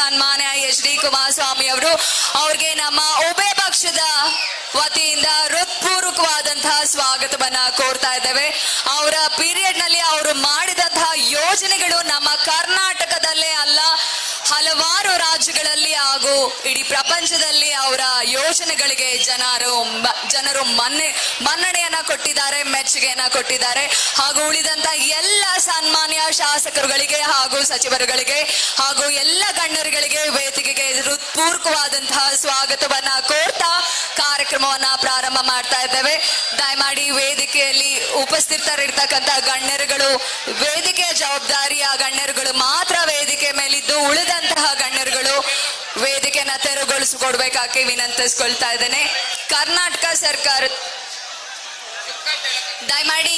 ಸನ್ಮಾನ್ಯ H D Kumaraswamy ಅವರು, ಅವ್ರಿಗೆ ನಮ್ಮ ಉಭಯ ಪಕ್ಷದ ವತಿಯಿಂದ ಹೃತ್ಪೂರ್ವಕವಾದಂತಹ ಸ್ವಾಗತವನ್ನ ಕೋರ್ತಾ ಇದ್ದೇವೆ. ಅವರ ಪೀರಿಯಡ್ನಲ್ಲಿ ಅವರು ಮಾಡಿದಂತಹ ಯೋಜನೆಗಳು ನಮ್ಮ ಕರ್ನಾಟಕದಲ್ಲೇ ಅಲ್ಲ, ಹಲವಾರು ರಾಜ್ಯಗಳಲ್ಲಿ ಹಾಗೂ ಇಡೀ ಪ್ರಪಂಚದಲ್ಲಿ ಅವರ ಯೋಜನೆಗಳಿಗೆ ಜನರು ಜನರು ಮನ್ನೆ, ಮನ್ನಣೆಯನ್ನ ಕೊಟ್ಟಿದ್ದಾರೆ, ಮೆಚ್ಚುಗೆಯನ್ನ ಕೊಟ್ಟಿದ್ದಾರೆ. ಹಾಗೂ ಉಳಿದಂತ ಎಲ್ಲ ಸನ್ಮಾನ್ಯ ಶಾಸಕರುಗಳಿಗೆ ಹಾಗೂ ಸಚಿವರುಗಳಿಗೆ ಹಾಗೂ ಎಲ್ಲ ಗಣ್ಯರುಗಳಿಗೆ ವೇದಿಕೆಗೆ ಹೃತ್ಪೂರ್ವಕವಾದಂತಹ ಸ್ವಾಗತವನ್ನ ಕೋರ್ತಾ ಕಾರ್ಯಕ್ರಮವನ್ನ ಪ್ರಾರಂಭ ಮಾಡ್ತಾ ಇದ್ದೇವೆ. ದಯಮಾಡಿ ವೇದಿಕೆಯಲ್ಲಿ ಉಪಸ್ಥಿತರಿರ್ತಕ್ಕಂಥ ಗಣ್ಯರುಗಳು, ವೇದಿಕೆಯ ಜವಾಬ್ದಾರಿಯ ಗಣ್ಯರುಗಳು ಮಾತ್ರ ವೇದಿಕೆ ಮೇಲಿದ್ದು ಉಳಿದಂತಹ ಗಣ್ಯರುಗಳು ವೇದಿಕೆನ ತೆರವುಗೊಳಿಸಿಕೊಡ್ಬೇಕಾಗಿ ವಿನಂತಿಸ್ಕೊಳ್ತಾ ಇದ್ದೇನೆ. ಕರ್ನಾಟಕ ಸರ್ಕಾರ ದಯಮಾಡಿ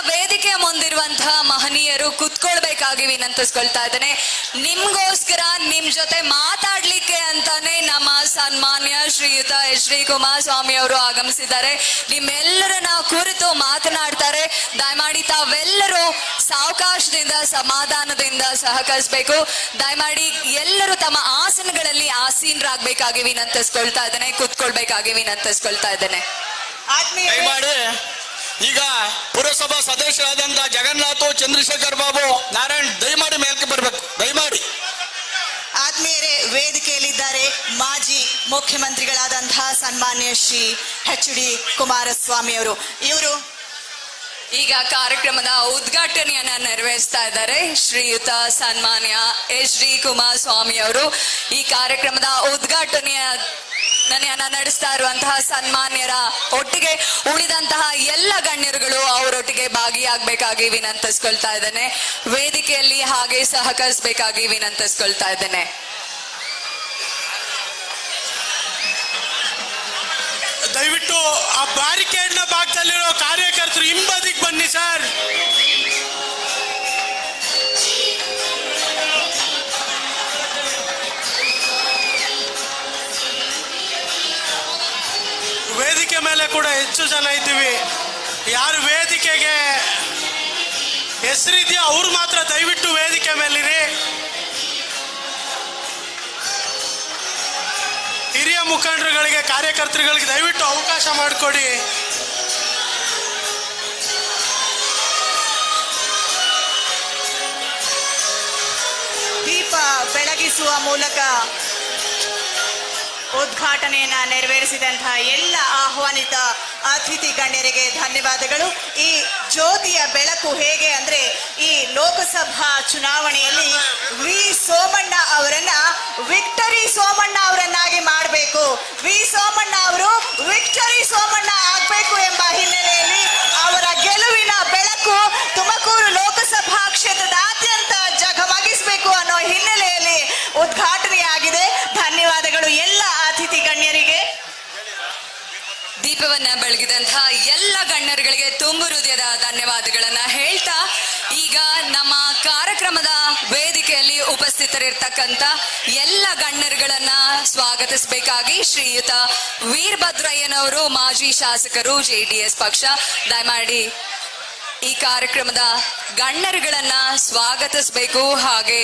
ವೇದಿಕೆಯ ಮುಂದಿರುವಂತಹ ಮಹನೀಯರು ಕುತ್ಕೊಳ್ಬೇಕಾಗಿ ವಿನಂತಿಸ್ಕೊಳ್ತಾ ಇದ್ದೇನೆ. ನಿಮ್ಗೋಸ್ಕರ ನಿಮ್ ಜೊತೆ ಮಾತಾಡ್ಲಿಕ್ಕೆ ಅಂತಾನೆ ನಮ್ಮ ಸನ್ಮಾನ್ಯ ಶ್ರೀಯುತ ಎಚ್ ಡಿ ಕುಮಾರಸ್ವಾಮಿ ಅವರು ಆಗಮಿಸಿದ್ದಾರೆ. ನಿಮ್ಮೆಲ್ಲರನ್ನ ಕುರಿತು ಮಾತನಾಡ್ತಾರೆ. ದಯಮಾಡಿ ತಾವೆಲ್ಲರೂ ಸಾವಕಾಶದಿಂದ ಸಮಾಧಾನದಿಂದ ಸಹಕರಿಸಬೇಕು. ದಯಮಾಡಿ ಎಲ್ಲರೂ ತಮ್ಮ ಆಸನಗಳಲ್ಲಿ ಆಸೀನರಾಗಬೇಕಾಗಿ ವಿನಂತಿಸ್ಕೊಳ್ತಾ ಇದ್ದೇನೆ ಕುತ್ಕೊಳ್ಬೇಕಾಗಿ ವಿನಂತಿಸ್ಕೊಳ್ತಾ ಇದ್ದೇನೆ. ಈಗ ಪುರಸಭಾ ಸದಸ್ಯರಾದಂತ ಜಗನ್ನಾಥ್, ಚಂದ್ರಶೇಖರ್ ಬಾಬು, ನಾರಾಯಣ್, ದಯಮಾಡಿ ಮೇಲ್ಕೆ ಬರ್ಬೇಕು. ದಯಮಾಡಿ. ಆತ್ಮೀಯರೇ, ವೇದಿಕೆಯಲ್ಲಿದ್ದಾರೆ ಮಾಜಿ ಮುಖ್ಯಮಂತ್ರಿಗಳಾದಂತಹ ಸನ್ಮಾನ್ಯ ಶ್ರೀ ಎಚ್ ಡಿ ಕುಮಾರಸ್ವಾಮಿ ಅವರು. ಇವರು ಈಗ ಕಾರ್ಯಕ್ರಮದ ಉದ್ಘಾಟನೆಯನ್ನ ನೆರವೇರಿಸ್ತಾ ಇದ್ದಾರೆ. ಶ್ರೀಯುತ ಸನ್ಮಾನ್ಯ ಎಚ್ ಡಿ ಕುಮಾರಸ್ವಾಮಿ ಅವರು ಈ ಕಾರ್ಯಕ್ರಮದ ಉದ್ಘಾಟನೆಯ ನೆನೆಯನ್ನ ನಡೆಸ್ತಾ ಇರುವಂತಹ ಸನ್ಮಾನ್ಯರ ಒಟ್ಟಿಗೆ ಉಳಿದಂತಹ ಎಲ್ಲ ಗಣ್ಯರುಗಳು ಅವರೊಟ್ಟಿಗೆ ಭಾಗಿಯಾಗಬೇಕಾಗಿ ವಿನಂತಿಸ್ಕೊಳ್ತಾ ಇದ್ದೇನೆ. ವೇದಿಕೆಯಲ್ಲಿ ಹಾಗೆ ಸಹಕರಿಸಬೇಕಾಗಿ ವಿನಂತಿಸ್ಕೊಳ್ತಾ ಇದ್ದೇನೆ. ದಯವಿಟ್ಟು ಆ ಬ್ಯಾರಿಕೇಡ್ ಭಾಗದಲ್ಲಿರೋ ಕಾರ್ಯಕರ್ತರು ಹಿಂಬದಿಗೆ ಬನ್ನಿ ಸರ್. ಹೆಚ್ಚು ಜನ ಇದ್ದೀವಿ. ಯಾರು ವೇದಿಕೆಗೆ ಹೆಸರಿದೆಯೋ ಅವ್ರು ಮಾತ್ರ ದಯವಿಟ್ಟು ವೇದಿಕೆ ಮೇಲಿರಿ. ಹಿರಿಯ ಮುಖಂಡರುಗಳಿಗೆ, ಕಾರ್ಯಕರ್ತರುಗಳಿಗೆ ದಯವಿಟ್ಟು ಅವಕಾಶ ಮಾಡಿಕೊಡಿ. ದೀಪ ಬೆಳಗಿಸುವ ಮೂಲಕ ಉದ್ಘಾಟನೆಯನ್ನ ನೆರವೇರಿಸಿದಂತಹ ಎಲ್ಲ ಆಹ್ವಾನಿತ ಅತಿಥಿ ಗಣ್ಯರಿಗೆ ಧನ್ಯವಾದಗಳು. ಈ ಜ್ಯೋತಿಯ ಬೆಳಕು ಹೇಗೆ ಅಂದ್ರೆ ಈ ಲೋಕಸಭಾ ಚುನಾವಣೆಯಲ್ಲಿ ವಿ ಸೋಮಣ್ಣ ಅವರನ್ನ ವಿಕ್ಟರಿ ಸೋಮಣ್ಣ ಅವರನ್ನಾಗಿ ಮಾಡಬೇಕು. ವಿ ಉಪಸ್ಥಿತರಿರ್ತಕ್ಕಂಥ ಎಲ್ಲ ಗಣ್ಯರುಗಳನ್ನ ಸ್ವಾಗತಿಸಬೇಕಾಗಿ ಶ್ರೀಯುತ ವೀರಭದ್ರಯ್ಯನವರು ಮಾಜಿ ಶಾಸಕರು ಜೆಡಿಎಸ್ ಪಕ್ಷ. ದಯಮಾಡಿ ಈ ಕಾರ್ಯಕ್ರಮದ ಗಣ್ಯರುಗಳನ್ನ ಸ್ವಾಗತಿಸಬೇಕು. ಹಾಗೆ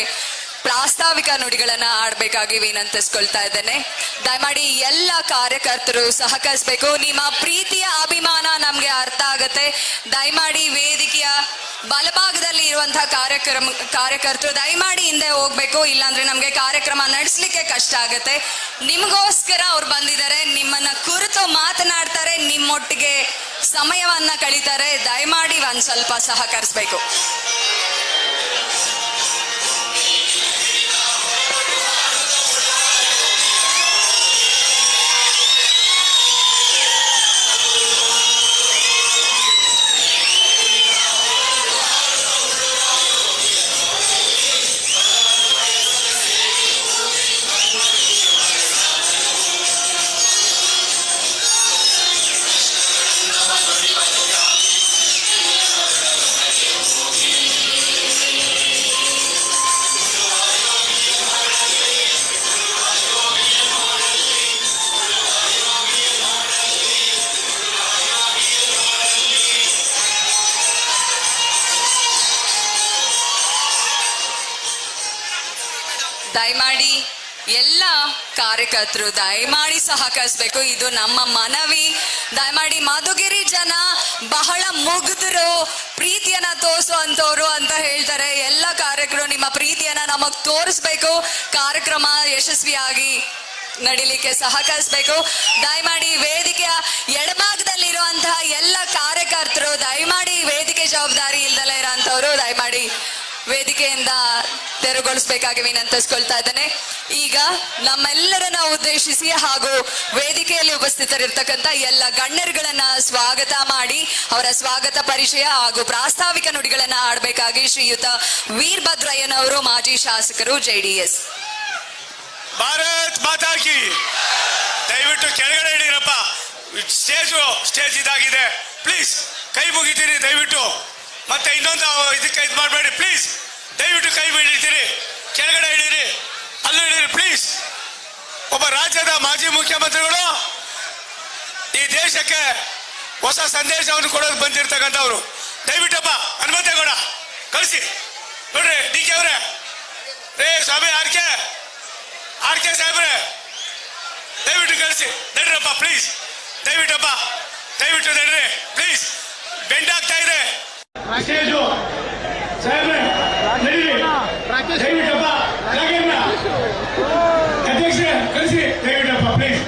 ಪ್ರಾಸ್ತಾವಿಕ ನುಡಿಗಳನ್ನ ಆಡ್ಬೇಕಾಗಿ ವಿನಂತಿಸ್ಕೊಳ್ತಾ ಇದ್ದೇನೆ. ದಯಮಾಡಿ ಎಲ್ಲ ಕಾರ್ಯಕರ್ತರು ಸಹಕರಿಸಬೇಕು. ನಿಮ್ಮ ಪ್ರೀತಿಯ ಅಭಿಮಾನ ನಮ್ಗೆ ಅರ್ಥ ಆಗತ್ತೆ. ದಯಮಾಡಿ ವೇದಿಕೆಯ ಬಲಭಾಗದಲ್ಲಿ ಇರುವಂತಹ ಕಾರ್ಯಕ್ರಮ, ಕಾರ್ಯಕರ್ತರು ದಯಮಾಡಿ ಹಿಂದೆ ಹೋಗ್ಬೇಕು. ಇಲ್ಲಾಂದ್ರೆ ನಮ್ಗೆ ಕಾರ್ಯಕ್ರಮ ನಡೆಸಲಿಕ್ಕೆ ಕಷ್ಟ ಆಗತ್ತೆ. ನಿಮಗೋಸ್ಕರ ಅವ್ರು ಬಂದಿದ್ದಾರೆ. ನಿಮ್ಮನ್ನ ಕುರಿತು ಮಾತನಾಡ್ತಾರೆ. ನಿಮ್ಮೊಟ್ಟಿಗೆ ಸಮಯವನ್ನ ಕಳೀತಾರೆ. ದಯಮಾಡಿ ಒಂದ್ ಸ್ವಲ್ಪ ಸಹಕರಿಸಬೇಕು. ಕಾರ್ಯಕರ್ತರು ದಯಮಾಡಿ ಸಹಕರಿಸ್ಬೇಕು. ಇದು ನಮ್ಮ ಮನವಿ. ದಯಮಾಡಿ ಮಧುಗಿರಿ ಜನ ಬಹಳ ಮುಗ್ಧರು. ಪ್ರೀತಿಯನ್ನ ತೋರಿಸುವಂತವ್ರು ಅಂತ ಹೇಳ್ತಾರೆ. ಎಲ್ಲ ಕಾರ್ಯಕರ್ತರು ನಿಮ್ಮ ಪ್ರೀತಿಯನ್ನ ನಮಗ್ ತೋರಿಸ್ಬೇಕು. ಕಾರ್ಯಕ್ರಮ ಯಶಸ್ವಿಯಾಗಿ ನಡಿಲಿಕ್ಕೆ ಸಹಕರಿಸ್ಬೇಕು. ದಯಮಾಡಿ ವೇದಿಕೆಯ ಎಡಭಾಗದಲ್ಲಿರುವಂತಹ ಎಲ್ಲ ಕಾರ್ಯಕರ್ತರು ದಯಮಾಡಿ ವೇದಿಕೆ ಜವಾಬ್ದಾರಿ ಇಲ್ದಲೇ ಇರೋಂಥವ್ರು ದಯಮಾಡಿ ವೇದಿಕೆಯಿಂದ ತೆರವುಗೊಳಿಸಬೇಕಾಗಿ ವಿನಂತಿಸ್ಕೊಳ್ತಾ ಇದ್ದೇನೆ. ಈಗ ನಮ್ಮೆಲ್ಲರನ್ನ ಉದ್ದೇಶಿಸಿ ಹಾಗೂ ವೇದಿಕೆಯಲ್ಲಿ ಉಪಸ್ಥಿತರಿರ್ತಕ್ಕಂಥ ಎಲ್ಲ ಗಣ್ಯರುಗಳನ್ನ ಸ್ವಾಗತ ಮಾಡಿ, ಅವರ ಸ್ವಾಗತ ಪರಿಚಯ ಹಾಗೂ ಪ್ರಾಸ್ತಾವಿಕ ನುಡಿಗಳನ್ನ ಆಡಬೇಕಾಗಿ ಶ್ರೀಯುತ ವೀರಭದ್ರಯ್ಯನವರು, ಮಾಜಿ ಶಾಸಕರು ಜೆಡಿಎಸ್ ಭಾರತ್ ಎಸ್ ದಯವಿಟ್ಟು ಕೆಳಗಡೆ ಇಡೀರಪ್ಪ. ಸ್ಟೇಜು, ಸ್ಟೇಜ್ ಇದಾಗಿದೆ. ಪ್ಲೀಸ್, ಕೈ ಮುಗಿತೀರಿ ದಯವಿಟ್ಟು. ಮತ್ತೆ ಇನ್ನೊಂದು ಇದಕ್ಕೆ ಇದು ಮಾಡಬೇಡಿ ಪ್ಲೀಸ್ ದಯವಿಟ್ಟು ಕೈ ಹಿಡಿತೀರಿ ಕೆಳಗಡೆ ಇಳಿರಿ, ಅಲ್ಲೂ ಹಿಡೀರಿ ಪ್ಲೀಸ್ ಒಬ್ಬ ರಾಜ್ಯದ ಮಾಜಿ ಮುಖ್ಯಮಂತ್ರಿಗಳು ಈ ದೇಶಕ್ಕೆ ಹೊಸ ಸಂದೇಶವನ್ನು ಕೊಡೋದು ಬಂದಿರ್ತಕ್ಕಂಥವ್ರು. ದಯವಿಟ್ಟಪ್ಪ ಹನುಮಂತೇಗೌಡ ಕಳಿಸಿ. ನೋಡ್ರಿ, ಡಿ ಕೆ ಅವರೇ. ರೇ ಸ್ವಾಮಿ, ಆರ್ ಕೆ. ಆರ್ ಕೆ ಸಾಹೇಬ್ರೆ. ದಯವಿಟ್ಟು ಕಳಿಸಿ. ನಡ್ರಪ್ಪ ಪ್ಲೀಸ್ ದಯವಿಟ್ಟಪ್ಪ ದಯವಿಟ್ಟು ನಡ್ರಿ ಪ್ಲೀಸ್ ಬೆಂಡಾಗ್ತಾ ಇದೆ. ರಾಕೇಶು. ಸಾಹೇಬ್ರೆ ನಡೀರಿ. ದಯವಿಟ್ಟಪ್ಪ ರಾಘವೇಂದ್ರ. ಅಧ್ಯಕ್ಷ ಕಳಿಸಿ. ದಯವಿಟ್ಟಪ್ಪ ಪ್ಲೀಸ್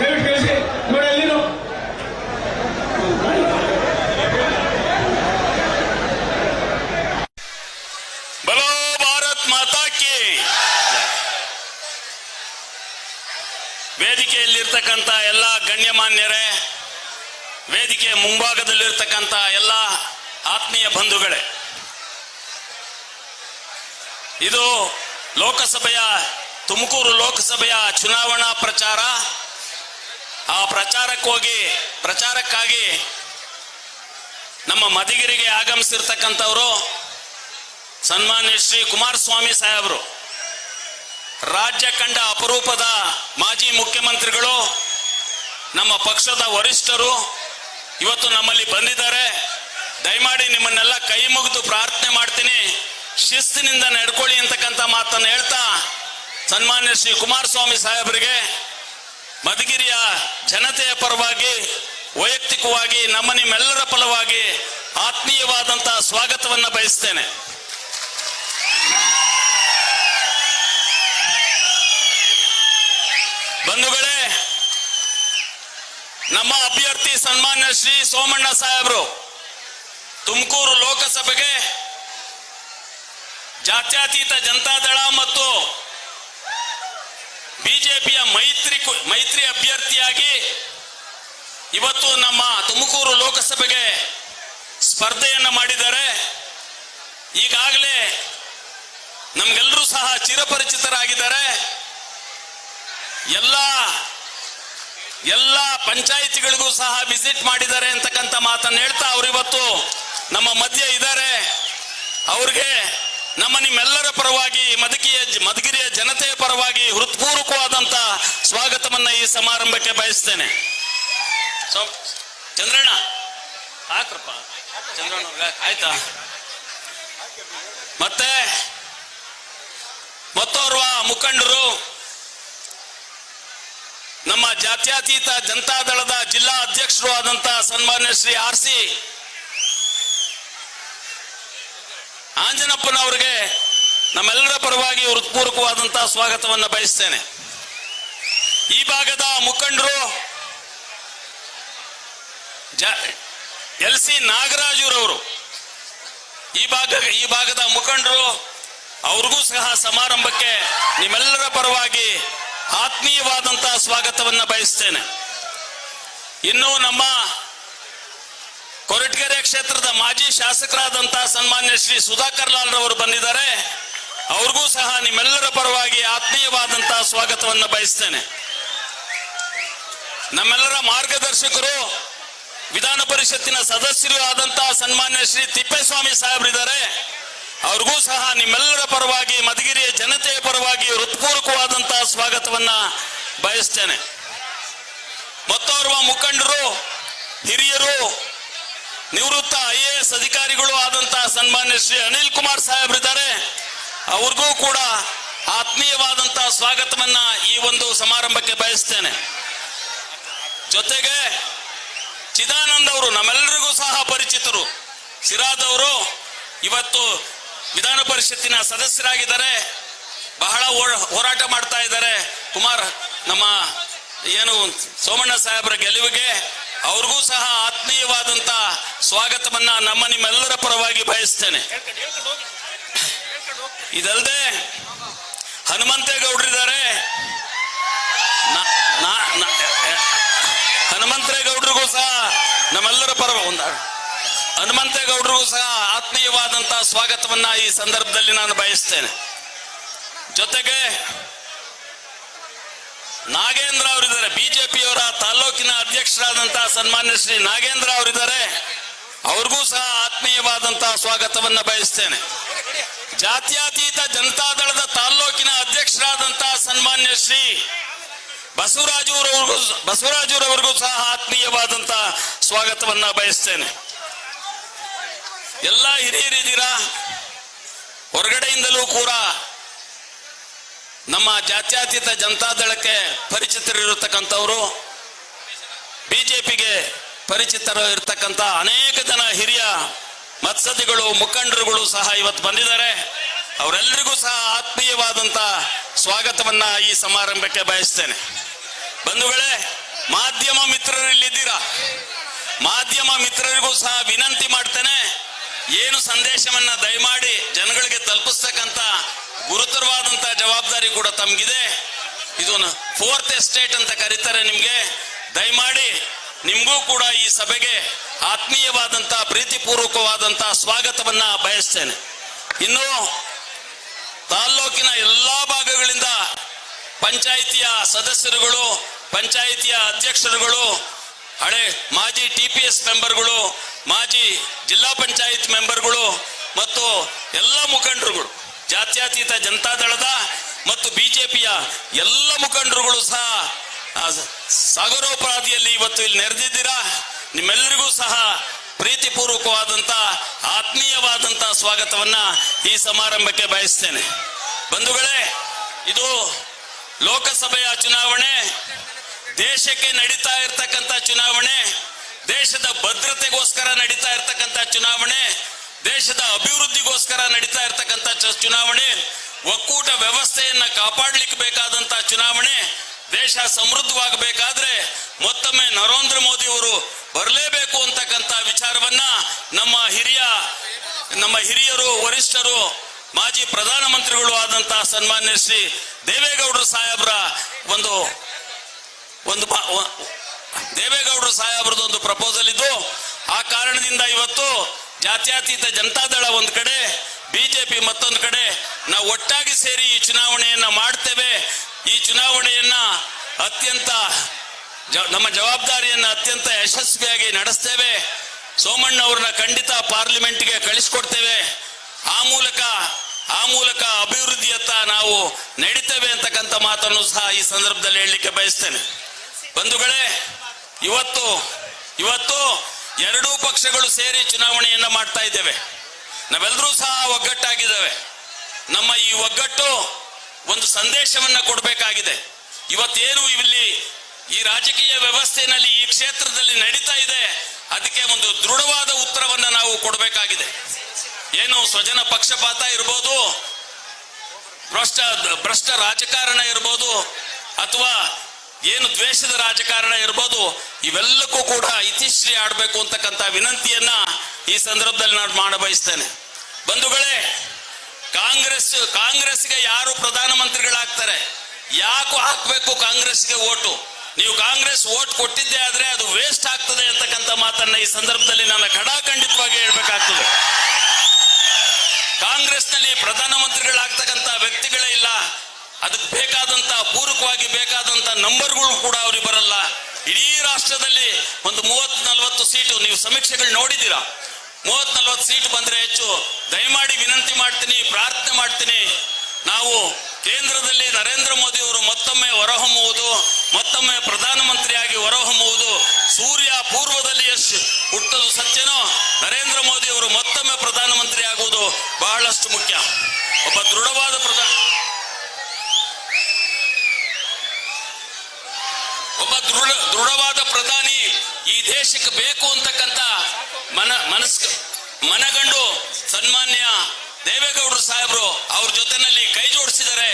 ದಯವಿಟ್ಟು ಕಳಿಸಿ. ನೋಡಿ ಅಲ್ಲಿರು. ಬಲೋ ಭಾರತ್ ಮಾತಾ ಕಿ. ವೇದಿಕೆಯಲ್ಲಿರ್ತಕ್ಕಂಥ ಎಲ್ಲ ಗಣ್ಯಮಾನ್ಯರೇ ವೇದಿಕೆ ಮುಂಭಾಗದಲ್ಲಿರ್ತಕ್ಕಂಥ ಎಲ್ಲ ಆತ್ಮೀಯ ಬಂಧುಗಳೇ, ಇದು ಲೋಕಸಭೆಯ, ತುಮಕೂರು ಲೋಕಸಭೆಯ ಚುನಾವಣಾ ಪ್ರಚಾರ. ಆ ಪ್ರಚಾರಕ್ಕೋಗಿ ಪ್ರಚಾರಕ್ಕಾಗಿ ನಮ್ಮ ಮಧುಗಿರಿಗೆ ಆಗಮಿಸಿರ್ತಕ್ಕಂಥವರು ಸನ್ಮಾನ್ಯ ಶ್ರೀ ಕುಮಾರಸ್ವಾಮಿ ಸಾಹೇಬರು, ರಾಜ್ಯ ಕಂಡ ಅಪರೂಪದ ಮಾಜಿ ಮುಖ್ಯಮಂತ್ರಿಗಳು, ನಮ್ಮ ಪಕ್ಷದ ವರಿಷ್ಠರು ಇವತ್ತು ನಮ್ಮಲ್ಲಿ ಬಂದಿದ್ದಾರೆ. ದಯಮಾಡಿ ನಿಮ್ಮನ್ನೆಲ್ಲ ಕೈ ಮುಗಿದು ಪ್ರಾರ್ಥನೆ ಮಾಡ್ತೀನಿ. ಶಿಸ್ತಿನಿಂದ ನಡ್ಕೊಳ್ಳಿ ಅಂತಕ್ಕಂಥ ಮಾತನ್ನು ಹೇಳ್ತಾ ಸನ್ಮಾನ್ಯ ಶ್ರೀ ಕುಮಾರಸ್ವಾಮಿ ಸಾಹೇಬರಿಗೆ ಮಧುಗಿರಿಯ ಜನತೆಯ ಪರವಾಗಿ, ವೈಯಕ್ತಿಕವಾಗಿ, ನಮ್ಮ ನಿಮ್ಮೆಲ್ಲರ ಫಲವಾಗಿ ಆತ್ಮೀಯವಾದಂತಹ ಸ್ವಾಗತವನ್ನು ಬಯಸ್ತೇನೆ. ಬಂಧುಗಳೇ, ನಮ್ಮ ಅಭ್ಯರ್ಥಿ ಸನ್ಮಾನ್ಯ ಶ್ರೀ ಸೋಮಣ್ಣ ಸಾಹೇಬರು ತುಮಕೂರು ಲೋಕಸಭೆಗೆ ಜಾತ್ಯತೀತ ಜನತಾದಳ ಮತ್ತು ಬಿಜೆಪಿಯ ಮೈತ್ರಿ ಮೈತ್ರಿ ಅಭ್ಯರ್ಥಿಯಾಗಿ ಇವತ್ತು ನಮ್ಮ ತುಮಕೂರು ಲೋಕಸಭೆಗೆ ಸ್ಪರ್ಧೆಯನ್ನು ಮಾಡಿದ್ದಾರೆ. ಈಗಾಗಲೇ ನಮ್ಗೆಲ್ಲರೂ ಸಹ ಚಿರಪರಿಚಿತರಾಗಿದ್ದಾರೆ. ಎಲ್ಲ ಎಲ್ಲ ಪಂಚಾಯಿತಿಗಳಿಗೂ ಸಹ ವಿಸಿಟ್ ಮಾಡಿದ್ದಾರೆ ಅಂತಕ್ಕಂಥ ಮಾತನ್ನು ಹೇಳ್ತಾ ಅವರು ಇವತ್ತು. ನಮ್ಮ ಮಧ್ಯೆ ಇದ್ದಾರೆ. ಅವ್ರಿಗೆ ನಮ್ಮ ನಿಮ್ಮೆಲ್ಲರ ಪರವಾಗಿ ಮದಕಿಯ ಮಧುಗಿರಿಯ ಜನತೆಯ ಪರವಾಗಿ ಹೃತ್ಪೂರ್ವಕವಾದಂತ ಸ್ವಾಗತವನ್ನ ಈ ಸಮಾರಂಭಕ್ಕೆ ಬಯಸ್ತೇನೆ. ಸೊ, ಚಂದ್ರಣ್ಣ. ಹಾಕ್ರಪ್ಪ. ಚಂದ್ರಣ್ಣ ಆಯ್ತಾ? ಮತ್ತೆ, ಮತ್ತೋರ್ವ ಮುಖಂಡರು, ನಮ್ಮ ಜಾತ್ಯತೀತ ಜನತಾದಳದ ಜಿಲ್ಲಾ ಅಧ್ಯಕ್ಷರು ಆದಂತ ಸನ್ಮಾನ್ಯ ಶ್ರೀ ಆರ್ ಸಿ ಆಂಜನಪ್ಪನವರಿಗೆ ನಮ್ಮೆಲ್ಲರ ಪರವಾಗಿ ಹೃತ್ಪೂರ್ವಕವಾದಂತಹ ಸ್ವಾಗತವನ್ನು ಬಯಸ್ತೇನೆ. ಈ ಭಾಗದ ಮುಖಂಡರು ಎಲ್ ಸಿ ನಾಗರಾಜುರವರು, ಈ ಭಾಗ, ಈ ಭಾಗದ ಮುಖಂಡರು, ಅವ್ರಿಗೂ ಸಹ ಸಮಾರಂಭಕ್ಕೆ ನಿಮ್ಮೆಲ್ಲರ ಪರವಾಗಿ ಆತ್ಮೀಯವಾದಂತಹ ಸ್ವಾಗತವನ್ನು ಬಯಸ್ತೇನೆ. ಇನ್ನು ನಮ್ಮ ಕೊರಟಗೆರೆ ಕ್ಷೇತ್ರದ ಮಾಜಿ ಶಾಸಕರಾದಂತಹ ಸನ್ಮಾನ್ಯ ಶ್ರೀ ಸುಧಾಕರ್ ಲಾಲ್ ರವರು ಬಂದಿದ್ದಾರೆ. ಅವ್ರಿಗೂ ಸಹ ನಿಮ್ಮೆಲ್ಲರ ಪರವಾಗಿ ಆತ್ಮೀಯವಾದಂತಹ ಸ್ವಾಗತವನ್ನು ಬಯಸ್ತೇನೆ. ನಮ್ಮೆಲ್ಲರ ಮಾರ್ಗದರ್ಶಕರು, ವಿಧಾನ ಪರಿಷತ್ತಿನ ಸದಸ್ಯರು ಆದಂತಹ ಸನ್ಮಾನ್ಯ ಶ್ರೀ ತಿಪ್ಪೇಸ್ವಾಮಿ ಸಾಹೇಬರಿದ್ದಾರೆ. ಅವ್ರಿಗೂ ಸಹ ನಿಮ್ಮೆಲ್ಲರ ಪರವಾಗಿ, ಮಧುಗಿರಿಯ ಜನತೆಯ ಪರವಾಗಿ ಹೃತ್ಪೂರ್ವಕವಾದಂತಹ ಸ್ವಾಗತವನ್ನ ಬಯಸ್ತೇನೆ. ಮತ್ತೋರ್ವ ಮುಖಂಡರು, ಹಿರಿಯರು ನಿವೃತ್ತ ಐ ಎ ಎಸ್ ಅಧಿಕಾರಿಗಳು ಆದಂತಹ ಸನ್ಮಾನ್ಯ ಶ್ರೀ ಅನಿಲ್ ಕುಮಾರ್ ಸಾಹೇಬರಿದ್ದಾರೆ. ಅವ್ರಿಗೂ ಕೂಡ ಆತ್ಮೀಯವಾದಂತಹ ಸ್ವಾಗತವನ್ನ ಈ ಒಂದು ಸಮಾರಂಭಕ್ಕೆ ಬಯಸ್ತೇನೆ. ಜೊತೆಗೆ ಚಿದಾನಂದ್ ಅವರು ನಮ್ಮೆಲ್ಲರಿಗೂ ಸಹ ಪರಿಚಿತರು. ಸಿರಾದವರು ಇವತ್ತು ವಿಧಾನ ಪರಿಷತ್ತಿನ ಸದಸ್ಯರಾಗಿದ್ದಾರೆ. ಬಹಳ ಹೋರಾಟ ಮಾಡ್ತಾ ಇದ್ದಾರೆ. ಕುಮಾರ್, ನಮ್ಮ ಏನು ಸೋಮಣ್ಣ ಸಾಹೇಬರ ಗೆಲುವಿಗೆ ಅವ್ರಿಗೂ ಸಹ ಸ್ವಾಗತವನ್ನ ನಮ್ಮ ನಿಮ್ಮೆಲ್ಲರ ಪರವಾಗಿ ಬಯಸ್ತೇನೆ. ಇದಲ್ಲದೆ ಹನುಮಂತೇಗೌಡ್ರಿದ್ದಾರೆ. ಹನುಮಂತೇಗೌಡರಿಗೂ ಸಹ ನಮ್ಮೆಲ್ಲರ ಪರ ಒಂದ, ಹನುಮಂತೇಗೌಡರಿಗೂ ಸಹ ಆತ್ಮೀಯವಾದಂತಹ ಸ್ವಾಗತವನ್ನ ಈ ಸಂದರ್ಭದಲ್ಲಿ ನಾನು ಬಯಸ್ತೇನೆ. ಜೊತೆಗೆ ನಾಗೇಂದ್ರ ಅವರಿದ್ದಾರೆ. ಬಿಜೆಪಿಯವರ ತಾಲೂಕಿನ ಅಧ್ಯಕ್ಷರಾದಂತಹ ಸನ್ಮಾನ್ಯ ಶ್ರೀ ನಾಗೇಂದ್ರ ಅವರಿದ್ದಾರೆ. ಅವ್ರಿಗೂ ಸಹ ಆತ್ಮೀಯವಾದಂತಹ ಸ್ವಾಗತವನ್ನ ಬಯಸ್ತೇನೆ. ಜಾತ್ಯತೀತ ಜನತಾದಳದ ತಾಲ್ಲೂಕಿನ ಅಧ್ಯಕ್ಷರಾದಂತಹ ಸನ್ಮಾನ್ಯ ಶ್ರೀ ಬಸವರಾಜುರವರಿಗೂ ಬಸವರಾಜುರವರಿಗೂ ಸಹ ಆತ್ಮೀಯವಾದಂತಹ ಸ್ವಾಗತವನ್ನ ಬಯಸ್ತೇನೆ. ಎಲ್ಲ ಹಿರಿಯರಿದ್ದೀರಾ ಹೊರಗಡೆಯಿಂದಲೂ ಕೂಡ ನಮ್ಮ ಜಾತ್ಯತೀತ ಜನತಾದಳಕ್ಕೆ ಪರಿಚಿತರಿರತಕ್ಕಂಥವರು. ಬಿಜೆಪಿಗೆ ಪರಿಚಿತರು ಇರತಕ್ಕಂಥ ಅನೇಕ ಜನ ಹಿರಿಯ ಮತ್ಸದಿಗಳು ಮುಖಂಡರುಗಳು ಸಹ ಇವತ್ತು ಬಂದಿದ್ದಾರೆ. ಅವರೆಲ್ಲರಿಗೂ ಸಹ ಆತ್ಮೀಯವಾದಂತ ಸ್ವಾಗತವನ್ನ ಈ ಸಮಾರಂಭಕ್ಕೆ ಬಯಸ್ತೇನೆ. ಬಂಧುಗಳೇ, ಮಾಧ್ಯಮ ಮಿತ್ರರು ಇಲ್ಲಿದ್ದೀರಾ? ಮಾಧ್ಯಮ ಮಿತ್ರರಿಗೂ ಸಹ ವಿನಂತಿ ಮಾಡ್ತೇನೆ. ಏನು ಸಂದೇಶವನ್ನ ದಯಮಾಡಿ ಜನಗಳಿಗೆ ತಲುಪಿಸ್ತಕ್ಕಂಥ ಗುರುತರವಾದಂತ ಜವಾಬ್ದಾರಿ ಕೂಡ ತಮಗಿದೆ. ಇದು ಫೋರ್ತ್ ಎಸ್ಟೇಟ್ ಅಂತ ಕರೀತಾರೆ ನಿಮಗೆ. ದಯಮಾಡಿ ನಿಮ್ಗೂ ಕೂಡ ಈ ಸಭೆಗೆ ಆತ್ಮೀಯವಾದಂತ, ಪ್ರೀತಿಪೂರ್ವಕವಾದಂತ ಸ್ವಾಗತವನ್ನ ಬಯಸ್ತೇನೆ. ಇನ್ನು ತಾಲ್ಲೂಕಿನ ಎಲ್ಲಾ ಭಾಗಗಳಿಂದ ಪಂಚಾಯಿತಿಯ ಸದಸ್ಯರುಗಳು, ಪಂಚಾಯಿತಿಯ ಅಧ್ಯಕ್ಷರುಗಳು, ಹಳೆ ಮಾಜಿ ಟಿ ಪಿ ಎಸ್ ಮೆಂಬರ್ಗಳು, ಮಾಜಿ ಜಿಲ್ಲಾ ಪಂಚಾಯತ್ ಮೆಂಬರ್ಗಳು ಮತ್ತು ಎಲ್ಲ ಮುಖಂಡರುಗಳು, ಜಾತ್ಯತೀತ ಜನತಾದಳದ ಮತ್ತು ಬಿಜೆಪಿಯ ಎಲ್ಲ ಮುಖಂಡರುಗಳು ಸಹ ಸಾಗರೋಪರಾಧಿಯಲ್ಲಿ ಇವತ್ತು ಇಲ್ಲಿ ನೆರೆದಿದ್ದೀರಾ? ನಿಮ್ಮೆಲ್ಲರಿಗೂ ಸಹ ಪ್ರೀತಿಪೂರ್ವಕವಾದಂತ, ಆತ್ಮೀಯವಾದಂತ ಸ್ವಾಗತವನ್ನ ಈ ಸಮಾರಂಭಕ್ಕೆ ಬಯಸ್ತೇನೆ. ಬಂಧುಗಳೇ, ಇದು ಲೋಕಸಭೆಯ ಚುನಾವಣೆ, ದೇಶಕ್ಕೆ ನಡೀತಾ ಇರ್ತಕ್ಕಂಥ ಚುನಾವಣೆ, ದೇಶದ ಭದ್ರತೆಗೋಸ್ಕರ ನಡೀತಾ ಇರ್ತಕ್ಕಂಥ ಚುನಾವಣೆ, ದೇಶದ ಅಭಿವೃದ್ಧಿಗೋಸ್ಕರ ನಡೀತಾ ಇರ್ತಕ್ಕಂಥ ಚುನಾವಣೆ, ಒಕ್ಕೂಟ ವ್ಯವಸ್ಥೆಯನ್ನು ಕಾಪಾಡಲಿಕ್ಕೆ ಬೇಕಾದಂಥ ಚುನಾವಣೆ ದೇಶ ಸಮೃದ್ಧವಾಗಬೇಕಾದ್ರೆ ಮತ್ತೊಮ್ಮೆ ನರೇಂದ್ರ ಮೋದಿ ಅವರು ಬರಲೇಬೇಕು ಅಂತಕ್ಕಂಥ ವಿಚಾರವನ್ನ ನಮ್ಮ ಹಿರಿಯ, ನಮ್ಮ ಹಿರಿಯರು, ವರಿಷ್ಠರು, ಮಾಜಿ ಪ್ರಧಾನಮಂತ್ರಿಗಳು ಆದಂತಹ ಸನ್ಮಾನ್ಯ ಶ್ರೀ ದೇವೇಗೌಡರು ಸಾಹೇಬ್ರ ಒಂದು ಒಂದು ದೇವೇಗೌಡರು ಸಾಹೇಬ್ರದ್ದು ಒಂದು ಪ್ರಪೋಸಲ್ ಇದ್ದು, ಆ ಕಾರಣದಿಂದ ಇವತ್ತು ಜಾತ್ಯಾತೀತ ಜನತಾದಳ ಒಂದು ಕಡೆ, ಬಿಜೆಪಿ ಮತ್ತೊಂದು ಕಡೆ, ನಾವು ಒಟ್ಟಾಗಿ ಸೇರಿ ಈ ಚುನಾವಣೆಯನ್ನ ಮಾಡ್ತೇವೆ. ಈ ಚುನಾವಣೆಯನ್ನ ಅತ್ಯಂತ ನಮ್ಮ ಜವಾಬ್ದಾರಿಯನ್ನ ಅತ್ಯಂತ ಯಶಸ್ವಿಯಾಗಿ ನಡೆಸ್ತೇವೆ. ಸೋಮಣ್ಣ ಅವ್ರನ್ನ ಖಂಡಿತ ಪಾರ್ಲಿಮೆಂಟ್ಗೆ ಕಳಿಸ್ಕೊಡ್ತೇವೆ. ಆ ಮೂಲಕ ಆ ಮೂಲಕ ಅಭಿವೃದ್ಧಿಯತ್ತ ನಾವು ನಡೀತೇವೆ ಅಂತಕ್ಕಂಥ ಮಾತನ್ನು ಸಹ ಈ ಸಂದರ್ಭದಲ್ಲಿ ಹೇಳಲಿಕ್ಕೆ ಬಯಸ್ತೇನೆ. ಬಂಧುಗಳೇ, ಇವತ್ತು ಇವತ್ತು ಎರಡೂ ಪಕ್ಷಗಳು ಸೇರಿ ಚುನಾವಣೆಯನ್ನು ಮಾಡ್ತಾ ಇದ್ದೇವೆ. ನಾವೆಲ್ಲರೂ ಸಹ ಒಗ್ಗಟ್ಟಾಗಿದ್ದೇವೆ. ನಮ್ಮ ಈ ಒಗ್ಗಟ್ಟು ಒಂದು ಸಂದೇಶವನ್ನ ಕೊಡಬೇಕಾಗಿದೆ. ಇವತ್ತೇನು ಇಲ್ಲಿ ಈ ರಾಜಕೀಯ ವ್ಯವಸ್ಥೆಯಲ್ಲಿ ಈ ಕ್ಷೇತ್ರದಲ್ಲಿ ನಡೀತಾ ಇದೆ, ಅದಕ್ಕೆ ಒಂದು ದೃಢವಾದ ಉತ್ತರವನ್ನ ನಾವು ಕೊಡಬೇಕಾಗಿದೆ. ಏನು ಸ್ವಜನ ಪಕ್ಷಪಾತ ಇರ್ಬೋದು, ಭ್ರಷ್ಟ ಭ್ರಷ್ಟ ರಾಜಕಾರಣ ಇರ್ಬೋದು, ಅಥವಾ ಏನು ದ್ವೇಷದ ರಾಜಕಾರಣ ಇರ್ಬೋದು, ಇವೆಲ್ಲಕ್ಕೂ ಕೂಡ ಇತಿಶ್ರೀ ಆಡಬೇಕು ಅಂತಕ್ಕಂಥ ವಿನಂತಿಯನ್ನ ಈ ಸಂದರ್ಭದಲ್ಲಿ ನಾನು ಮಾಡ ಬಯಸ್ತೇನೆ ಬಂಧುಗಳೇ ಕಾಂಗ್ರೆಸ್, ಕಾಂಗ್ರೆಸ್ಗೆ ಯಾರು ಪ್ರಧಾನಮಂತ್ರಿಗಳಾಗ್ತಾರೆ? ಯಾಕೋ ಹಾಕ್ಬೇಕು ಕಾಂಗ್ರೆಸ್ಗೆ ಓಟು? ನೀವು ಕಾಂಗ್ರೆಸ್ ಓಟ್ ಕೊಟ್ಟಿದ್ದೆ ಆದ್ರೆ ಅದು ವೇಸ್ಟ್ ಆಗ್ತದೆ ಅಂತಕ್ಕಂಥ ಮಾತನ್ನ ಈ ಸಂದರ್ಭದಲ್ಲಿ ನಾನು ಖಡಾಖಂಡಿತವಾಗಿ ಹೇಳ್ಬೇಕಾಗ್ತದೆ. ಕಾಂಗ್ರೆಸ್ನಲ್ಲಿ ಪ್ರಧಾನಮಂತ್ರಿಗಳಾಗ್ತಕ್ಕಂಥ ವ್ಯಕ್ತಿಗಳೇ ಇಲ್ಲ. ಅದಕ್ಕೆ ಬೇಕಾದಂತ ಪೂರಕವಾಗಿ ಬೇಕಾದಂತ ನಂಬರ್ಗಳು ಕೂಡ ಅವ್ರಿಗೆ ಬರಲ್ಲ. ಇಡೀ ರಾಷ್ಟ್ರದಲ್ಲಿ ಒಂದು ಮೂವತ್ತು, ನಲ್ವತ್ತು ಸೀಟು ನೀವು ಸಮೀಕ್ಷೆಗಳು ನೋಡಿದ್ದೀರಾ? ಮೂವತ್ ನಲ್ವತ್ತು ಸೀಟ್ ಬಂದ್ರೆ ಹೆಚ್ಚು. ದಯಮಾಡಿ ವಿನಂತಿ ಮಾಡ್ತೀನಿ, ಪ್ರಾರ್ಥನೆ ಮಾಡ್ತೀನಿ. ನಾವು ಕೇಂದ್ರದಲ್ಲಿ ನರೇಂದ್ರ ಮೋದಿ ಅವರು ಮತ್ತೊಮ್ಮೆ ಹೊರಹೊಮ್ಮುವುದು ಮತ್ತೊಮ್ಮೆ ಪ್ರಧಾನಮಂತ್ರಿಯಾಗಿ ಹೊರಹೊಮ್ಮುವುದು ಸೂರ್ಯ ಪೂರ್ವದಲ್ಲಿ ಎಷ್ಟು ಹುಟ್ಟದು ಸತ್ಯನೋ? ನರೇಂದ್ರ ಮೋದಿ ಅವರು ಮತ್ತೊಮ್ಮೆ ಪ್ರಧಾನಮಂತ್ರಿ ಆಗುವುದು ಬಹಳಷ್ಟು ಮುಖ್ಯ. ಒಬ್ಬ ದೃಢವಾದ ಪ್ರಧಾನ ಒಬ್ಬ ದೃಢ ದೃಢವಾದ ಪ್ರಧಾನಿ ಈ ದೇಶಕ್ಕೆ ಬೇಕು ಅಂತಕ್ಕಂಥ ಮನ ಮನಸ್ ಮನಗಂಡು ಸನ್ಮಾನ್ಯ ದೇವೇಗೌಡರು ಸಾಹೇಬರು ಅವ್ರ ಜೊತೆನಲ್ಲಿ ಕೈ ಜೋಡಿಸಿದ್ದಾರೆ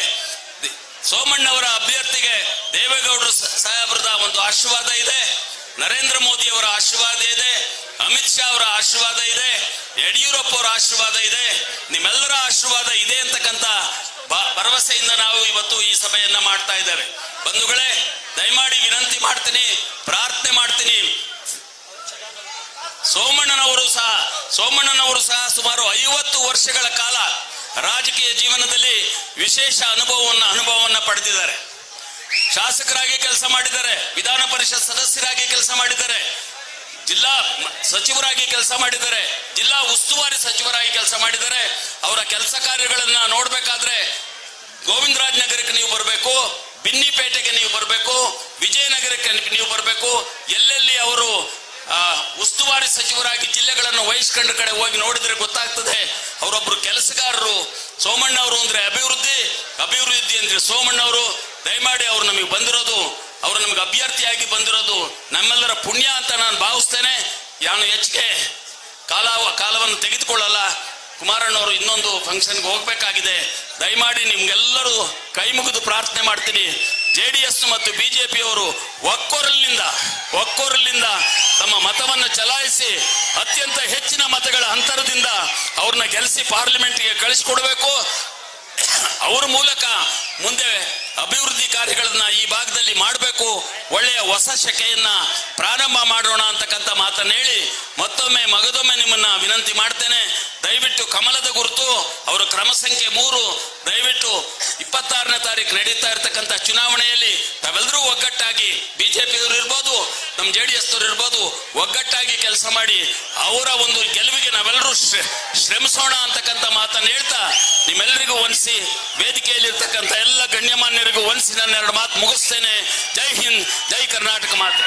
ಸೋಮಣ್ಣವರ ಅಭ್ಯರ್ಥಿಗೆ ದೇವೇಗೌಡರು ಸಾಹೇಬರದ ಒಂದು ಆಶೀರ್ವಾದ ಇದೆ. ನರೇಂದ್ರ ಮೋದಿ ಅವರ ಆಶೀರ್ವಾದ ಇದೆ. ಅಮಿತ್ ಶಾ ಅವರ ಆಶೀರ್ವಾದ ಇದೆ. ಯಡಿಯೂರಪ್ಪ ಅವರ ಆಶೀರ್ವಾದ ಇದೆ. ನಿಮ್ಮೆಲ್ಲರ ಆಶೀರ್ವಾದ ಇದೆ ಅಂತಕ್ಕಂಥ ಭರವಸೆಯಿಂದ ನಾವು ಇವತ್ತು ಈ ಸಭೆಯನ್ನ ಮಾಡ್ತಾ ಇದ್ದೇವೆ. ಬಂಧುಗಳೇ, ದಯಮಾಡಿ ವಿನಂತಿ ಮಾಡ್ತೀನಿ, ಪ್ರಾರ್ಥನೆ ಮಾಡ್ತೀನಿ. ಸೋಮಣ್ಣನವರು ಸಹ ಸೋಮಣ್ಣನವರು ಸಹ ಸುಮಾರು ಐವತ್ತು ವರ್ಷಗಳ ಕಾಲ ರಾಜಕೀಯ ಜೀವನದಲ್ಲಿ ವಿಶೇಷ ಅನುಭವವನ್ನು ಅನುಭವವನ್ನು ಪಡೆದಿದ್ದಾರೆ. ಶಾಸಕರಾಗಿ ಕೆಲಸ ಮಾಡಿದ್ದಾರೆ, ವಿಧಾನ ಪರಿಷತ್ ಸದಸ್ಯರಾಗಿ ಕೆಲಸ ಮಾಡಿದ್ದಾರೆ, ಜಿಲ್ಲಾ ಸಚಿವರಾಗಿ ಕೆಲಸ ಮಾಡಿದ್ದಾರೆ, ಜಿಲ್ಲಾ ಉಸ್ತುವಾರಿ ಸಚಿವರಾಗಿ ಕೆಲಸ ಮಾಡಿದ್ದಾರೆ. ಅವರ ಕೆಲಸ ಕಾರ್ಯಗಳನ್ನ ನೋಡ್ಬೇಕಾದ್ರೆ ಗೋವಿಂದರಾಜ್ ನಗರಕ್ಕೆ ನೀವು ಬರಬೇಕು, ಬಿನ್ನಿಪೇಟೆಗೆ ನೀವು ಬರಬೇಕು, ವಿಜಯನಗರಕ್ಕೆ ನೀವು ಬರಬೇಕು. ಎಲ್ಲೆಲ್ಲಿ ಅವರು ಉಸ್ತುವಾರಿ ಸಚಿವರಾಗಿ ಜಿಲ್ಲೆಗಳನ್ನು ವಹಿಸ್ಕೊಂಡ ಕಡೆ ಹೋಗಿ ನೋಡಿದ್ರೆ ಗೊತ್ತಾಗ್ತದೆ. ಅವರೊಬ್ರು ಕೆಲಸಗಾರರು, ಸೋಮಣ್ಣ ಅವರು ಅಂದ್ರೆ ಅಭಿವೃದ್ಧಿ ಅಭಿವೃದ್ಧಿ ಅಂದ್ರೆ ಸೋಮಣ್ಣ ಅವರು, ದಯಮಾಡಿ ಅವರು ನಮಗೆ ಬಂದಿರೋದು, ಅವರು ನಮಗೆ ಅಭ್ಯರ್ಥಿಯಾಗಿ ಬಂದಿರೋದು, ನಮ್ಮೆಲ್ಲರ ಪುಣ್ಯ ಅಂತ ನಾನು ಭಾವಿಸ್ತೇನೆ. ಯಾನು ಹೆಚ್ಚಿಗೆ ಕಾಲ, ಕಾಲವನ್ನು ತೆಗೆದುಕೊಳ್ಳಲ್ಲ. ಕುಮಾರಣ್ಣವರು ಇನ್ನೊಂದು ಫಂಕ್ಷನ್ಗೆ ಹೋಗ್ಬೇಕಾಗಿದೆ. ದಯಮಾಡಿ ನಿಮ್ಗೆಲ್ಲರೂ ಕೈ ಮುಗಿದು ಪ್ರಾರ್ಥನೆ ಮಾಡ್ತೀನಿ. ಜೆ ಡಿ ಎಸ್ ಮತ್ತು ಬಿಜೆಪಿಯವರು ಒಕ್ಕೊರಲಿನಿಂದ ಒಕ್ಕೊರಲಿನಿಂದ ತಮ್ಮ ಮತವನ್ನು ಚಲಾಯಿಸಿ ಅತ್ಯಂತ ಹೆಚ್ಚಿನ ಮತಗಳ ಅಂತರದಿಂದ ಅವ್ರನ್ನ ಗೆಲ್ಲಿಸಿ ಪಾರ್ಲಿಮೆಂಟ್ಗೆ ಕಳಿಸ್ಕೊಡ್ಬೇಕು. ಅವ್ರ ಮೂಲಕ ಮುಂದೆ ಅಭಿವೃದ್ಧಿ ಕಾರ್ಯಗಳನ್ನ ಈ ಭಾಗದಲ್ಲಿ ಮಾಡಬೇಕು, ಒಳ್ಳೆಯ ಹೊಸ ಶಕೆಯನ್ನ ಪ್ರಾರಂಭ ಮಾಡೋಣ ಅಂತಕ್ಕಂಥ ಮಾತನ್ನ ಹೇಳಿ ಮತ್ತೊಮ್ಮೆ ಮಗದೊಮ್ಮೆ ನಿಮ್ಮನ್ನ ವಿನಂತಿ ಮಾಡ್ತೇನೆ. ದಯವಿಟ್ಟು ಕಮಲದ ಗುರುತು, ಅವರ ಕ್ರಮ ಸಂಖ್ಯೆ ಮೂರು. ದಯವಿಟ್ಟು ಇಪ್ಪತ್ತಾರನೇ ತಾರೀಕು ನಡೀತಾ ಇರತಕ್ಕಂಥ ಚುನಾವಣೆಯಲ್ಲಿ ಒಗ್ಗಟ್ಟಾಗಿ ಬಿಜೆಪಿಯವರು ಇರ್ಬೋದು ನಮ್ಮ ಜೆ ಡಿ ಎಸ್ನವ್ರು ಇರ್ಬೋದು, ಒಗ್ಗಟ್ಟಾಗಿ ಕೆಲಸ ಮಾಡಿ ಅವರ ಒಂದು ಗೆಲುವಿಗೆ ನಾವೆಲ್ಲರೂ ಶ್ರ- ಶ್ರಮಿಸೋಣ ಅಂತಕ್ಕಂಥ ಮಾತನ್ನು ಹೇಳ್ತಾ ನಿಮ್ಮೆಲ್ಲರಿಗೂ ವಂದಿಸಿ ವೇದಿಕೆಯಲ್ಲಿರ್ತಕ್ಕಂಥ ಎಲ್ಲ ಗಣ್ಯಮಾನ್ಯರಿಗೂ ವಂದಿಸಿ ನನ್ನ ಎರಡು ಮಾತು ಮುಗಿಸ್ತೇನೆ. ಜೈ ಹಿಂದ್, ಜೈ ಕರ್ನಾಟಕ ಮಾತು.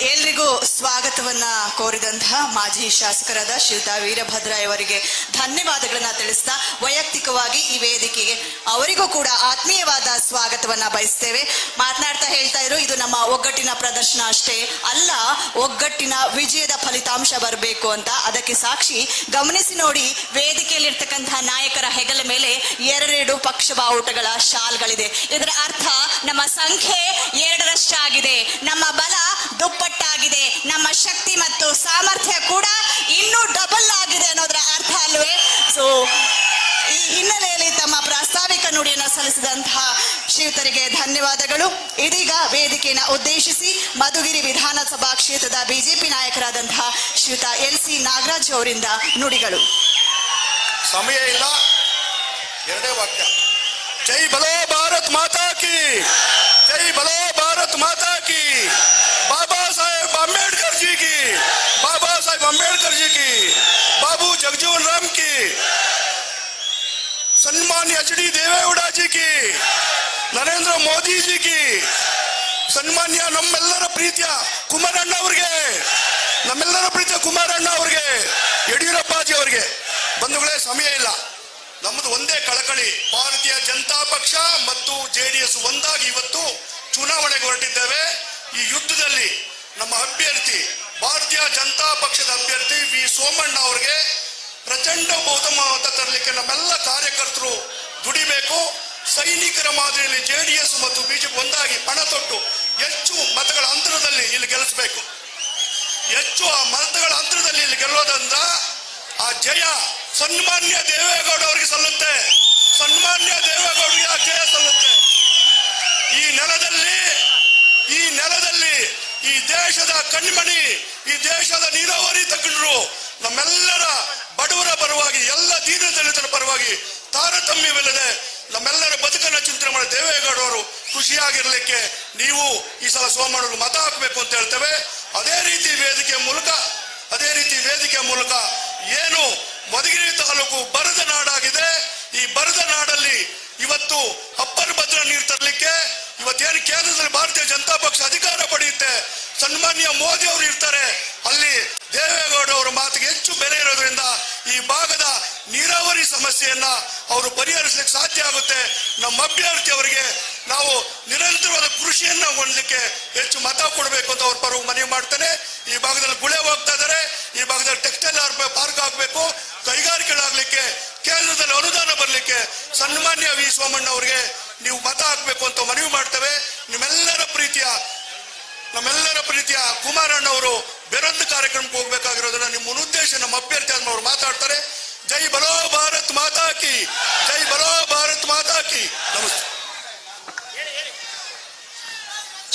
ಎಲ್ರಿಗೂ ಸ್ವಾಗತವನ್ನ ಕೋರಿದಂತಹ ಮಾಜಿ ಶಾಸಕರಾದ ಶ್ರೀಯುತ ವೀರಭದ್ರ ಅವರಿಗೆ ಧನ್ಯವಾದಗಳನ್ನ ತಿಳಿಸ್ತಾ ವೈಯಕ್ತಿಕವಾಗಿ ಈ ವೇದಿಕೆಗೆ ಅವರಿಗೂ ಕೂಡ ಆತ್ಮೀಯವಾದ ಸ್ವಾಗತವನ್ನ ಬಯಸ್ತೇವೆ. ಮಾತನಾಡ್ತಾ ಹೇಳ್ತಾ ಇದ್ರು ಇದು ನಮ್ಮ ಒಗ್ಗಟ್ಟಿನ ಪ್ರದರ್ಶನ ಅಷ್ಟೇ ಅಲ್ಲ, ಒಗ್ಗಟ್ಟಿನ ವಿಜಯದ ಫಲಿತಾಂಶ ಬರಬೇಕು ಅಂತ. ಅದಕ್ಕೆ ಸಾಕ್ಷಿ, ಗಮನಿಸಿ ನೋಡಿ, ವೇದಿಕೆಯಲ್ಲಿರ್ತಕ್ಕಂತಹ ನಾಯಕರ ಹೆಗಲ ಮೇಲೆ ಎರಡೆರಡು ಪಕ್ಷ ಬಾವುಟಗಳ ಶಾಲ್ಗಳಿದೆ. ಇದರ ಅರ್ಥ, ನಮ್ಮ ಸಂಖ್ಯೆ ಎರಡರಷ್ಟಾಗಿದೆ. ನಮ್ಮ ಬಲ ದುಪ್ಪಟ್ಟಾಗಿದೆ ನಮ್ಮ ಶಕ್ತಿ ಮತ್ತು ಸಾಮರ್ಥ್ಯ ಕೂಡ ಇನ್ನೂ ಡಬಲ್ ಆಗಿದೆ ಅನ್ನೋದ್ರ ಅರ್ಥ ಅಲ್ವೇ? ಸೊ ಈ ಹಿನ್ನೆಲೆಯಲ್ಲಿ ತಮ್ಮ ಪ್ರಾಸ್ತಾವಿಕ ನುಡಿಯನ್ನು ಸಲ್ಲಿಸಿದಂತಹ ಶ್ರೀಯುತರಿಗೆ ಧನ್ಯವಾದಗಳು. ಇದೀಗ ವೇದಿಕೆಯನ್ನು ಉದ್ದೇಶಿಸಿ ಮಧುಗಿರಿ ವಿಧಾನಸಭಾ ಕ್ಷೇತ್ರದ ಬಿಜೆಪಿ ನಾಯಕರಾದಂತಹ ಶ್ರೀಯುತ ಎಲ್ ಸಿ ನಾಗರಾಜ್ ಅವರಿಂದ ನುಡಿಗಳು. ಸಮಯ ಇಲ್ಲ. ಎರಡೇ ವಾಕ್ಯ. ಜೈ ಬಲೋ ಭಾರತ್ ಮಾತಾ ಕಿ. ಜೈ ಬಲೋ ಭಾರತ್ ಮಾತಾ ಕಿ. ಅಂಬೇಡ್ಕರ್ जी की बाबा साहेब अंबेडकर ಬಾಬು की बाबू जगजीवन राम की सन्मान एच डी देवेगौड़ा जी की ನರೇಂದ್ರ ಮೋದಿ ಜಿಗೆ ಸನ್ಮಾನ್ಯ ನಮ್ಮೆಲ್ಲರ ಪ್ರೀತಿಯ ಕುಮಾರಣ್ಣ ಅವ್ರಿಗೆ, ನಮ್ಮೆಲ್ಲರ ಪ್ರೀತಿಯ ಕುಮಾರಣ್ಣ ಅವ್ರಿಗೆ, ಯಡಿಯೂರಪ್ಪಾಜಿ ಅವ್ರಿಗೆ. ಬಂಧುಗಳೇ, ಸಮಯ ಇಲ್ಲ. ನಮ್ಮದು ಒಂದೇ ಕಳಕಳಿ, ಭಾರತೀಯ ಜನತಾ ಪಕ್ಷ ಮತ್ತು ಜೆಡಿಎಸ್ ಒಂದಾಗಿ ಇವತ್ತು ಚುನಾವಣೆಗೆ ಹೊರಟಿದ್ದೇವೆ. ಈ ಯುದ್ಧದಲ್ಲಿ ನಮ್ಮ ಅಭ್ಯರ್ಥಿ, ಭಾರತೀಯ ಜನತಾ ಪಕ್ಷದ ಅಭ್ಯರ್ಥಿ ವಿ. ಸೋಮಣ್ಣ ಅವರಿಗೆ ಪ್ರಚಂಡ ಬಹುಮತ ತರಲಿಕ್ಕೆ ನಮ್ಮೆಲ್ಲ ಕಾರ್ಯಕರ್ತರು ದುಡಿಬೇಕು. ಸೈನಿಕರ ಮಾದರಿಯಲ್ಲಿ ಜೆಡಿಎಸ್ ಮತ್ತು ಬಿಜೆಪಿ ಒಂದಾಗಿ ಪಣ ತೊಟ್ಟು ಹೆಚ್ಚು ಮತಗಳ ಅಂತರದಲ್ಲಿ ಇಲ್ಲಿ ಗೆಲ್ಲಿಸಬೇಕು. ಹೆಚ್ಚು ಆ ಮತಗಳ ಅಂತರದಲ್ಲಿ ಇಲ್ಲಿ ಗೆಲ್ಲೋದ್ರಿಂದ ಆ ಜಯ ಸನ್ಮಾನ್ಯ ದೇವೇಗೌಡ ಅವರಿಗೆ ಸಲ್ಲುತ್ತೆ ಸನ್ಮಾನ್ಯ ದೇವೇಗೌಡರಿಗೆ ಆ ಜಯ ಸಲ್ಲುತ್ತೆ ಈ ನೆಲದಲ್ಲಿ ಈ ನೆಲದಲ್ಲಿ ಈ ದೇಶದ ಕಣ್ಮಣಿ ಈ ದೇಶದ ನೀರಾವರಿ ತಜ್ಞರು, ನಮ್ಮೆಲ್ಲರ ಬಡವರ ಪರವಾಗಿ, ಎಲ್ಲ ದೀನ ದಲಿತರ ಪರವಾಗಿ ತಾರತಮ್ಯವಿಲ್ಲದೆ ನಮ್ಮೆಲ್ಲರ ಬದುಕನ್ನ ಚಿಂತನೆ ಮಾಡಿ ದೇವೇಗೌಡ ಅವರು ಖುಷಿಯಾಗಿರ್ಲಿಕ್ಕೆ ನೀವು ಈ ಸಲ ಸೋಮಣ್ಣರು ಮತ ಹಾಕಬೇಕು ಅಂತ ಹೇಳ್ತೇವೆ. ಅದೇ ರೀತಿ ವೇದಿಕೆ ಮೂಲಕ, ಅದೇ ರೀತಿ ವೇದಿಕೆ ಮೂಲಕ ಏನು ಮಧುಗಿರಿ ತಾಲೂಕು ಬರದ ನಾಡಾಗಿದೆ. ಈ ಬರದ ನಾಡಲ್ಲಿ ಇವತ್ತು ಅಪ್ಪರ್ ಭದ್ರ ನೀರು ತರಲಿಕ್ಕೆ ಇವತ್ತೇನು ಕೇಂದ್ರದಲ್ಲಿ ಭಾರತೀಯ ಜನತಾ ಪಕ್ಷ ಅಧಿಕಾರ ಪಡೆಯುತ್ತೆ, ಸನ್ಮಾನ್ಯ ಮೋದಿ ಅವರು ಇರ್ತಾರೆ, ಅಲ್ಲಿ ದೇವೇಗೌಡ ಅವರ ಮಾತಿಗೆ ಹೆಚ್ಚು ಬೆಲೆ ಇರೋದ್ರಿಂದ ಈ ಭಾಗದ ನೀರಾವರಿ ಸಮಸ್ಯೆಯನ್ನ ಅವರು ಪರಿಹರಿಸಲಿಕ್ಕೆ ಸಾಧ್ಯ ಆಗುತ್ತೆ. ನಮ್ಮ ಅಭ್ಯರ್ಥಿ ಅವರಿಗೆ ನಾವು ನಿರಂತರವಾದ ಕೃಷಿಯನ್ನ ಹೊಂದಲಿಕ್ಕೆ ಹೆಚ್ಚು ಮತ ಕೊಡಬೇಕು ಅಂತ ಅವ್ರ ಪರವಾಗಿ ಮನವಿ ಮಾಡ್ತಾನೆ. ಈ ಭಾಗದಲ್ಲಿ ಗುಳೆ ಹೋಗ್ತಾ ಇದ್ದಾರೆ ಈ ಭಾಗದಲ್ಲಿ ಟೆಕ್ಸ್ಟೈಲ್ ಪಾರ್ಕ್ ಆಗಬೇಕು. ಕೈಗಾರಿಕೆಗಳಾಗ್ಲಿಕ್ಕೆ, ಕೇಂದ್ರದಲ್ಲಿ ಅನುದಾನ ಬರಲಿಕ್ಕೆ ಸನ್ಮಾನ್ಯ ವಿ ಸೋಮಣ್ಣ ಅವರಿಗೆ ನೀವು ಮತ ಹಾಕ್ಬೇಕು ಅಂತ ಮನವಿ ಮಾಡ್ತೇವೆ. ನಿಮ್ಮೆಲ್ಲರ ಪ್ರೀತಿಯ, ನಮ್ಮೆಲ್ಲರ ಪ್ರೀತಿಯ ಕುಮಾರಣ್ಣ ಅವರು ಬೇರೊಂದು ಕಾರ್ಯಕ್ರಮಕ್ಕೆ ಹೋಗ್ಬೇಕಾಗಿರೋದನ್ನ ನಿಮ್ಮ ಉದ್ದೇಶ ನಮ್ಮ ಅಭ್ಯರ್ಥಿ ಅವರು ಮಾತಾಡ್ತಾರೆ. ಜೈ ಬಲೋ ಭಾರತ್ ಮಾತಾ ಕಿ, ಜೈ ಬಲೋ ಭಾರತ್ ಮಾತಾ ಕಿ. ನಮಸ್ತೆ.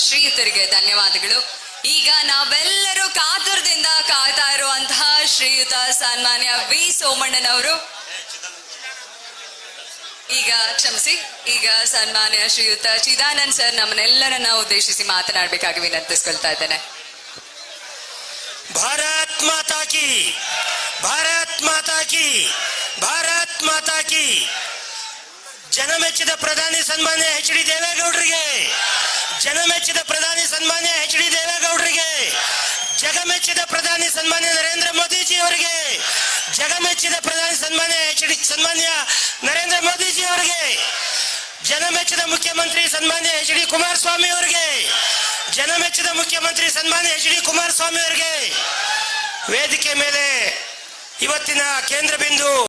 ಶ್ರೀಯುತರಿಗೆ ಧನ್ಯವಾದಗಳು. ಈಗ ನಾವೆಲ್ಲರೂ ಕಾತುರದಿಂದ ಕಾಯ್ತಾ ಇರುವಂತಹ ಶ್ರೀಯುತ ಸನ್ಮಾನ್ಯ ವಿ ಸೋಮಣ್ಣನವರು. ಈಗ ಕ್ಷಮಿಸಿ, ಈಗ ಸನ್ಮಾನ್ಯ ಶ್ರೀಯುತ ಚಿದಾನಂದ್ ಸರ್, ನಮ್ಮನ್ನೆಲ್ಲರನ್ನ ಉದ್ದೇಶಿಸಿ ಮಾತನಾಡಬೇಕಾಗಿ ವಿನಂತಿಸ್ಕೊಳ್ತಾ ಇದ್ದೇನೆ. ಭಾರತ್ ಮಾತಾ ಕಿ, ಭಾರತ್ ಮಾತಾ ಕಿ, ಭಾರತ್ ಮಾತಾ ಕಿ. ಜನಮೆಚ್ಚಿದ ಪ್ರಧಾನಿ ಸನ್ಮಾನ್ಯ ಎಚ್ ಡಿ ದೇವೇಗೌಡರಿಗೆ ಜನಮೆಚ್ಚಿದ ಪ್ರಧಾನಿ ಸನ್ಮಾನ್ಯ ಎಚ್ ಡಿ ದೇವೇಗೌಡರಿಗೆ, ಜಗಮೆಚ್ಚಿದ ಪ್ರಧಾನಿ ಸನ್ಮಾನ್ಯ ನರೇಂದ್ರ ಮೋದಿಜಿ ಅವರಿಗೆ ಜಗಮೆಚ್ಚಿದ ಪ್ರಧಾನಿ ಸನ್ಮಾನ್ಯ ಎಚ್ ಡಿ ಸನ್ಮಾನ್ಯ ನರೇಂದ್ರ ಮೋದಿಜಿ ಅವರಿಗೆ ಜನಮೆಚ್ಚಿದ ಮುಖ್ಯಮಂತ್ರಿ ಸನ್ಮಾನ್ಯ ಎಚ್ ಡಿ ಕುಮಾರಸ್ವಾಮಿ ಅವರಿಗೆ, ಜನಮೆಚ್ಚಿದ ಮುಖ್ಯಮಂತ್ರಿ ಸನ್ಮಾನ್ಯ ಎಚ್ ಡಿ ಕುಮಾರಸ್ವಾಮಿ ಅವರಿಗೆ, ವೇದಿಕೆ ಮೇಲೆ ಇವತ್ತಿನ ಕೇಂದ್ರ ಬಿಂದು